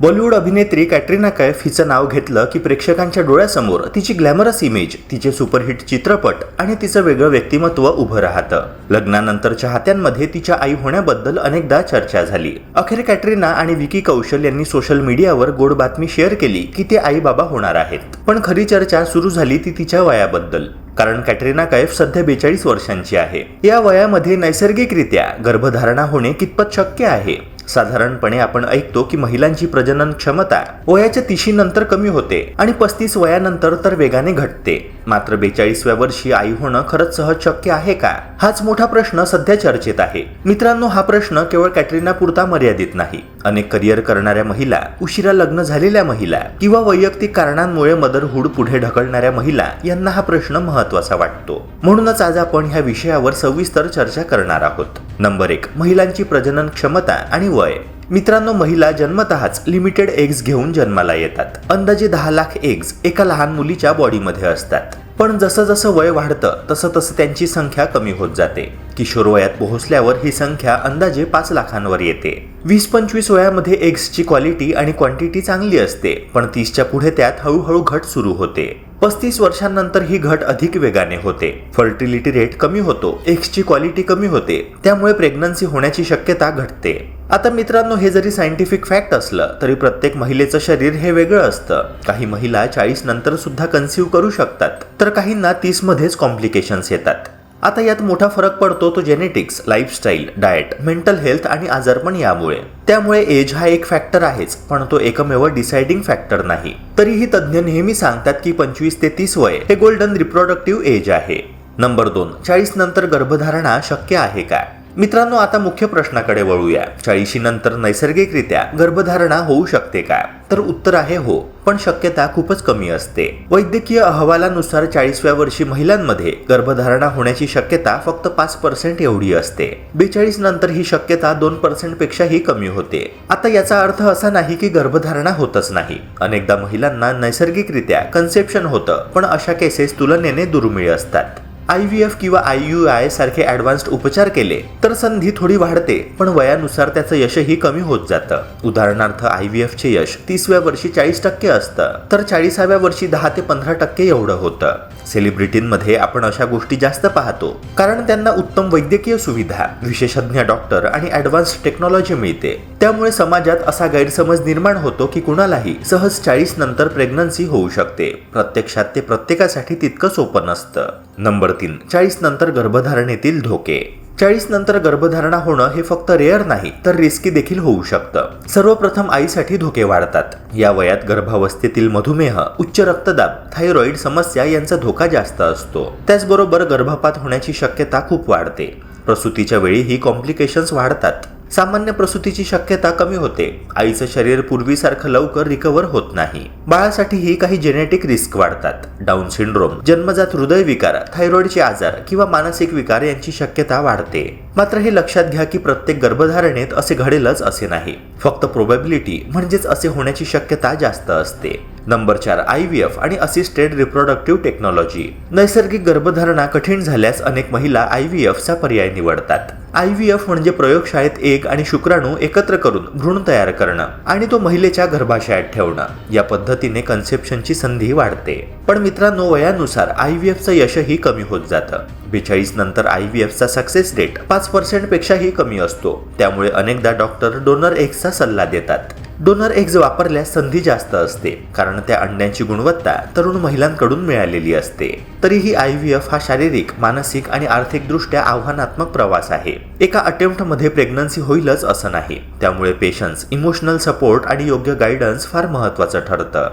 बॉलिवूड अभिनेत्री कॅटरीना कैफ हिचं नाव घेतलं की प्रेक्षकांच्या डोळ्यासमोर तिची ग्लॅमरस इमेज तिचे सुपरहिट चित्रपट आणि तिचं वेगळं व्यक्तिमत्व उभं राहतं. लग्नानंतर चाहत्यांमध्ये तिच्या आई होण्याबद्दल अनेकदा चर्चा झाली. अखेर कॅटरीना आणि विकी कौशल यांनी सोशल मीडियावर गोड बातमी शेअर केली की ते आई बाबा होणार आहेत. पण खरी चर्चा सुरू झाली ती तिच्या वयाबद्दल. कारण कॅटरीना कैफ सध्या बेचाळीस वर्षांची आहे. या वयामध्ये नैसर्गिकरित्या गर्भधारणा होणे कितपत शक्य आहे? साधारणपणे आपण ऐकतो की महिलांची प्रजनन क्षमता वयाच्या तिशी नंतर कमी होते आणि पस्तीस वयानंतर तर वेगाने घटते. मात्र बेचाळीसव्या वर्षी आई होणं खरंच सहज शक्य आहे का? हाच मोठा प्रश्न सध्या चर्चेत आहे. मित्रांनो हा प्रश्न केवळ कॅटरीना पुरता मर्यादित नाही. अनेक करिअर करणाऱ्या महिला उशिरा लग्न झालेल्या महिला किंवा वैयक्तिक कारणांमुळे मदरहूड पुढे ढकलणाऱ्या महिला यांना हा प्रश्न महत्त्वाचा वाटतो. म्हणूनच आज आपण ह्या विषयावर सविस्तर चर्चा करणार आहोत. नंबर एक महिलांची प्रजनन क्षमता आणि वय. मित्रांनो महिला जन्मतःच लिमिटेड एग्ज घेऊन जन्माला येतात. अंदाजे दहा लाख एग्ज एका लहान मुलीच्या बॉडीमध्ये असतात. पण जसं जसं वय वाढतं तसं तसं त्यांची संख्या कमी होत जाते. किशोर वयात पोहोचल्यावर ही संख्या अंदाजे पाच लाखांवर येते. वीस पंचवीस वयामध्ये एग्सची क्वालिटी आणि क्वांटिटी चांगली असते पण तीसच्या पुढे त्यात हळूहळू घट सुरू होते. पस्तीस वर्षांनंतर ही घट अधिक वेगाने होते. फर्टिलिटी रेट कमी होतो एग्सची क्वालिटी कमी होते त्यामुळे प्रेग्नन्सी होण्याची शक्यता घटते. आता मित्रांनो हे जरी सायंटिफिक फॅक्ट असलं तरी प्रत्येक महिलेचं शरीर हे वेगळं असतं. काही महिला चाळीस नंतर सुद्धा कन्सिव्ह करू शकतात तर काहींना तीस मध्येच कॉम्प्लिकेशन्स येतात. आता यात मोठा फरक पडतो तो genetics lifestyle diet mental health आणि आजारपण यामुळे. त्यामुळे एज हा एक फॅक्टर आहेच पण तो एकमेव डिसाइडिंग फॅक्टर नाही. तरीही तज्ज्ञ नेहमी सांगतात की पंचवीस ते तीस वय हे गोल्डन रिप्रोडक्टिव्ह एज आहे. नंबर दोन चाळीस नंतर गर्भधारणा शक्य आहे का? मित्रांनो आता मुख्य प्रश्नाकडे वळूया. चाळीशी नंतर नैसर्गिकरित्या गर्भधारणा होऊ शकते का? तर उत्तर आहे हो पण शक्यता खूपच कमी असते. वैद्यकीय अहवालानुसार चाळीसव्या वर्षी महिलांमध्ये गर्भधारणा होण्याची शक्यता फक्त पाच पर्सेंट एवढी असते. बेचाळीस नंतर ही शक्यता दोन पर्सेंट पेक्षाही कमी होते. आता याचा अर्थ असा नाही की गर्भधारणा होतच नाही. अनेकदा महिलांना नैसर्गिकरित्या कन्सेप्शन होतं पण अशा केसेस तुलनेने दुर्मिळ असतात. आय व्ही एफ किंवा आय यू आय सारखे ॲडव्हान्स्ड उपचार केले तर संधी थोडी वाढते पण वयानुसार त्याचं यशही कमी होत जातं. उदाहरणार्थ आय व्ही एफचे यश तीसव्या वर्षी चाळीस टक्के असतं तर चाळीसाव्या वर्षी दहा ते पंधरा टक्के एवढं होतं. सेलिब्रिटींमध्ये आपण अशा गोष्टी जास्त पाहतो कारण त्यांना उत्तम वैद्यकीय सुविधा विशेषज्ञ डॉक्टर आणि ॲडव्हान्स टेक्नॉलॉजी मिळते. त्यामुळे समाजात असा गैरसमज निर्माण होतो की कुणालाही सहज चाळीस नंतर प्रेग्नन्सी होऊ शकते. प्रत्यक्षात ते प्रत्येकासाठी तितकं सोपं नसतं. नंबर तीन चाळीस नंतर गर्भधारणेतील धोके. चाळीस नंतर गर्भधारणा होणं हे फक्त रेअर नाही तर रिस्की देखील होऊ शकतं. सर्वप्रथम आईसाठी धोके वाढतात. या वयात गर्भावस्थेतील मधुमेह उच्च रक्तदाब थायरॉइड समस्या यांचा धोका जास्त असतो. त्याचबरोबर गर्भपात होण्याची शक्यता खूप वाढते. प्रसूतीच्या वेळी ही कॉम्प्लिकेशन्स वाढतात. सामान्य प्रसूतीची शक्यता कमी होते. आईचं शरीर पूर्वीसारखं लवकर रिकवर होत नाही. बाळासाठीही काही जेनेटिक रिस्क वाढतात. डाऊन सिंड्रोम जन्मजात हृदयविकार थायरॉइडचे आजार किंवा मानसिक विकार यांची शक्यता वाढते. मात्र हे लक्षात घ्या की प्रत्येक गर्भधारणेत असे घडेलच असे नाही. फक्त प्रोबॅबिलिटी म्हणजेच असे होण्याची शक्यता जास्त असते. नंबर चार I V F and assisted reproductive technology नैसर्गिक गर्भधारणा कठीण झाल्यास अनेक महिला आय व्ही एफचा पर्याय निवडतात. आय व्ही एफ म्हणजे प्रयोगशाळेत एक आणि शुक्राणू एकत्र करून भ्रूण तयार करणं आणि तो महिलेच्या गर्भाशयात ठेवणं. या पद्धतीने कन्सेप्शनची संधी वाढते. पण मित्रांनो वयानुसार आय व्ही एफचं यशही कमी होत जातं. बेचाळीस नंतर आय व्ही एफचा सक्सेस रेट पाच पर्सेंट पेक्षाही कमी असतो. त्यामुळे अनेकदा डॉक्टर डोनर एक्सचा सल्ला देतात. डोनर एग्ज वापरल्यास संधी जास्त असते कारण त्या अंड्यांची गुणवत्ता तरुण महिलांकडून मिळालेली असते. तरीही आय व्ही एफ हा शारीरिक मानसिक आणि आर्थिकदृष्ट्या आव्हानात्मक प्रवास आहे. एका अटेम्प्टमध्ये प्रेग्नन्सी होईलच असं नाही. त्यामुळे पेशन्स इमोशनल सपोर्ट आणि योग्य गायडन्स फार महत्वाचं ठरतं.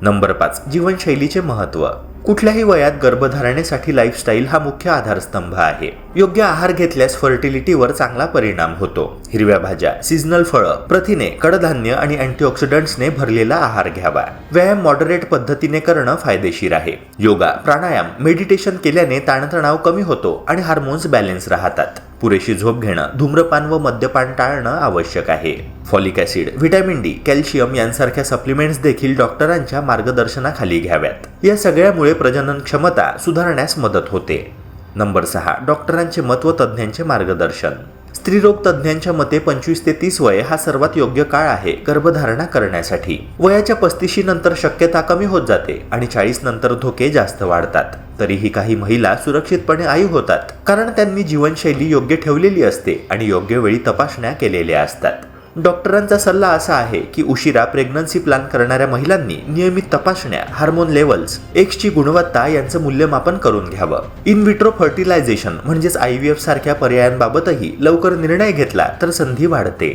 नंबर पाच जीवनशैलीचे महत्त्व. कुठल्याही वयात गर्भधारणेसाठी लाईफस्टाईल हा मुख्य आधारस्तंभ आहे. योग्य आहार घेतल्यास फर्टिलिटीवर चांगला परिणाम होतो. हिरव्या भाज्या सीझनल फळं प्रथिने कडधान्य आणि अँटीऑक्सिडंट्सने भरलेला आहार घ्यावा. व्यायाम मॉडरेट पद्धतीने करणं फायदेशीर आहे. योगा प्राणायाम मेडिटेशन केल्याने ताणतणाव कमी होतो आणि हार्मोन्स बॅलेन्स राहतात. पुरेशी झोप घेणं धूम्रपान व मद्यपान टाळणं आवश्यक आहे. Folic acid vitamin D calcium यांसारख्या सप्लिमेंट्स देखील डॉक्टरांच्या मार्गदर्शनाखाली घ्याव्यात. या सगळ्यामुळे प्रजनन क्षमता सुधारण्यास मदत होते. नंबर सहा डॉक्टरांचे मत व तज्ज्ञांचे मार्गदर्शन. स्त्रीरोग तज्ज्ञांच्या मते पंचवीस ते तीस वय हा सर्वात योग्य काळ आहे गर्भधारणा करण्यासाठी. वयाच्या पस्तीशी नंतर शक्यता कमी होत जाते आणि चाळीस नंतर धोके जास्त वाढतात. तरीही काही महिला सुरक्षितपणे आई होतात. कारण त्यांनी जीवनशैली योग्य ठेवलेली असते आणि योग्य वेळी तपासण्या केलेल्या असतात. डॉक्टरांचा सल्ला असा आहे की उशिरा प्रेग्नन्सी प्लॅन करणाऱ्या महिलांनी नियमित तपासण्या हार्मोन लेवल्स एक्सची गुणवत्ता यांचं मूल्यमापन करून घ्यावं. इन विट्रो फर्टिलायझेशन म्हणजेच आय व्ही एफ सारख्या पर्यायांबाबतही लवकर निर्णय घेतला तर संधी वाढते.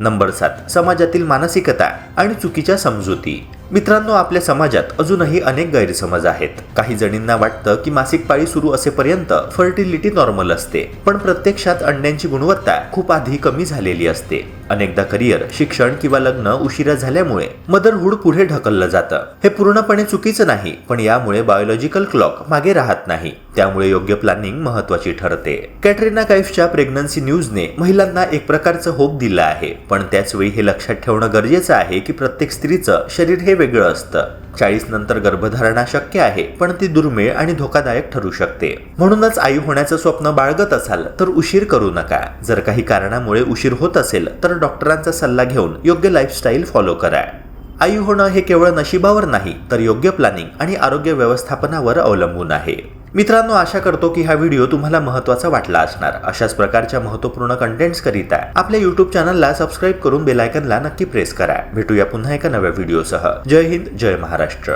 नंबर सात समाजातील मानसिकता आणि चुकीच्या समजुती. मित्रांनो आपल्या समाजात अजूनही अनेक गैरसमज आहेत. काही जणींना वाटतं की मासिक पाळी सुरू असेपर्यंत फर्टिलिटी नॉर्मल असते पण प्रत्यक्षात अंड्यांची गुणवत्ता खूप आधी कमी झालेली असते. अनेकदा करिअर शिक्षण किंवा लग्न उशिरा झाल्यामुळे मदरहूड पुढे ढकललं जातं. हे पूर्णपणे चुकीचं नाही पण यामुळे बायोलॉजिकल क्लॉक मागे राहत नाही. त्यामुळे योग्य प्लॅनिंग महत्वाची ठरते. कॅटरीना कैफच्या प्रेग्नन्सी न्यूजने महिलांना एक प्रकारचं होप दिलं आहे. पण त्याचवेळी हे लक्षात ठेवणं गरजेचं आहे की प्रत्येक स्त्रीचं शरीर हे वेगळं असतं. चाळीस नंतर गर्भधारणा शक्य आहे पण ती दुर्मिळ आणि धोकादायक ठरू शकते. म्हणूनच आई होण्याचं स्वप्न बाळगत असाल तर उशीर करू नका. जर काही कारणामुळे उशीर होत असेल तर डॉक्टरांचा सल्ला घेऊन योग्य लाईफस्टाईल फॉलो करा. आई होणं हे केवळ नशिबावर नाही तर योग्य प्लॅनिंग आणि आरोग्य व्यवस्थापनावर अवलंबून आहे. मित्रांनो आशा करतो की हा व्हिडिओ तुम्हाला महत्त्वाचा वाटला असणार. अशाच प्रकारच्या महत्त्वपूर्ण कंटेंट्स करिता आपल्या युट्यूब चॅनलला सबस्क्राईब करून बेलायकनला नक्की प्रेस करा. भेटूया पुन्हा एका नव्या व्हिडिओसह जय हिंद जय महाराष्ट्र.